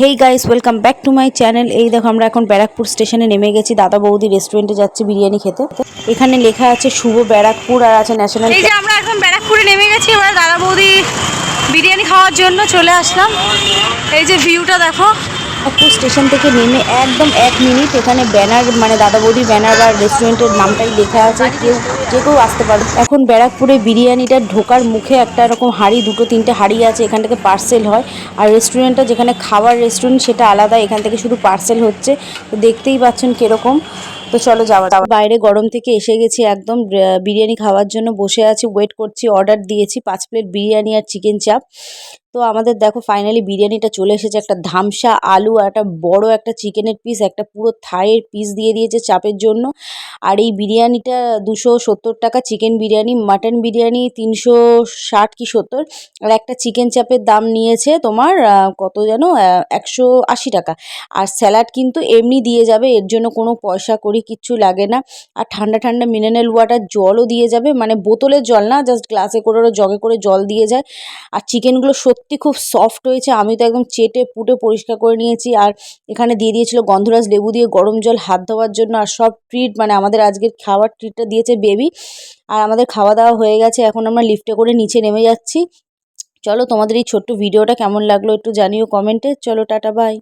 Hey guys welcome back to my channel এই দেখো আমরা এখন ব্যারাকপুর স্টেশনে নেমে গেছি। দাদা বৌদি রেস্টুরেন্টে যাচ্ছি বিরিয়ানি খেতে। এখানে লেখা আছে শুভ ব্যারাকপুর আর আছে ন্যাশনাল এই যে আমরা এখন ব্যারাকপুরে নেমে গেছি এবার দাদা বৌদি বিরিয়ানি খাওয়ার জন্য চলে আসলাম। এই যে ভিউটা দেখো। ব্যারাকপুর স্টেশন থেকে নেমে একদম এক মিনিট এখানে ব্যানার মানে দাদা বৌদির ব্যানার আর রেস্টুরেন্টের নামটাই লেখা আছে। কেউ, যে কেউ আসতে পারবে। এখন ব্যারাকপুরে বিরিয়ানিটা ঢোকার মুখে একটা এরকম হাঁড়ি, দুটো, তিনটে হাঁড়ি আছে, এখান থেকে পার্সেল হয়। আর রেস্টুরেন্টটা যেখানে খাবার রেস্টুরেন্ট সেটা আলাদা, এখান থেকে শুধু পার্সেল হচ্ছে। তো দেখতেই পাচ্ছেন কীরকম। তো চলো যাওয়া যাক। বাইরে গরম থেকে এসে গেছি একদম বিরিয়ানি খাওয়ার জন্য বসে আছি ওয়েট করছি অর্ডার দিয়েছি, পাঁচ প্লেট বিরিয়ানি আর চিকেন চাপ তো আমাদের দেখো ফাইনালি বিরিয়ানিটা চলে এসেছে, একটা ধামসা আলু আর একটা বড় একটা চিকেনের পিস একটা পুরো থাইয়ের পিস দিয়ে দিয়েছে চাপের জন্য। আর এই বিরিয়ানিটা দুশো সত্তর টাকা চিকেন বিরিয়ানি মাটন বিরিয়ানি তিনশো ষাট কি সত্তর, আর একটা চিকেন চাপের দাম নিয়েছে তোমার কত যেন একশো আশি টাকা। আর স্যালাড কিন্তু এমনি দিয়ে যাবে, এর জন্য কোনো পয়সা করি কিচ্ছু লাগে না। আর ঠান্ডা ঠান্ডা মিনারেল ওয়াটার জলও দিয়ে যাবে মানে বোতলের জল না জাস্ট গ্লাসে করে জগে করে জল দিয়ে যায়। আর চিকেনগুলো সত্যি খুব সফট হয়েছে আমি তো একদম চেটে পুটে পরিষ্কার করে নিয়েছি। আর এখানে দিয়ে দিয়েছিল গন্ধরাজ লেবু দিয়ে গরম জল হাত ধোয়ার জন্য, আর সব ট্রিট মানে আমাদের আজকের খাওয়ার ট্রিটটা দিয়েছে বেবি আর আমাদের খাওয়া দাওয়া হয়ে গেছে, এখন আমরা লিফটে করে নিচে নেমে যাচ্ছি। চলো তোমাদের এই ছোট্ট ভিডিওটা কেমন লাগল একটু জানিও কমেন্টে চলো, টাটা বাই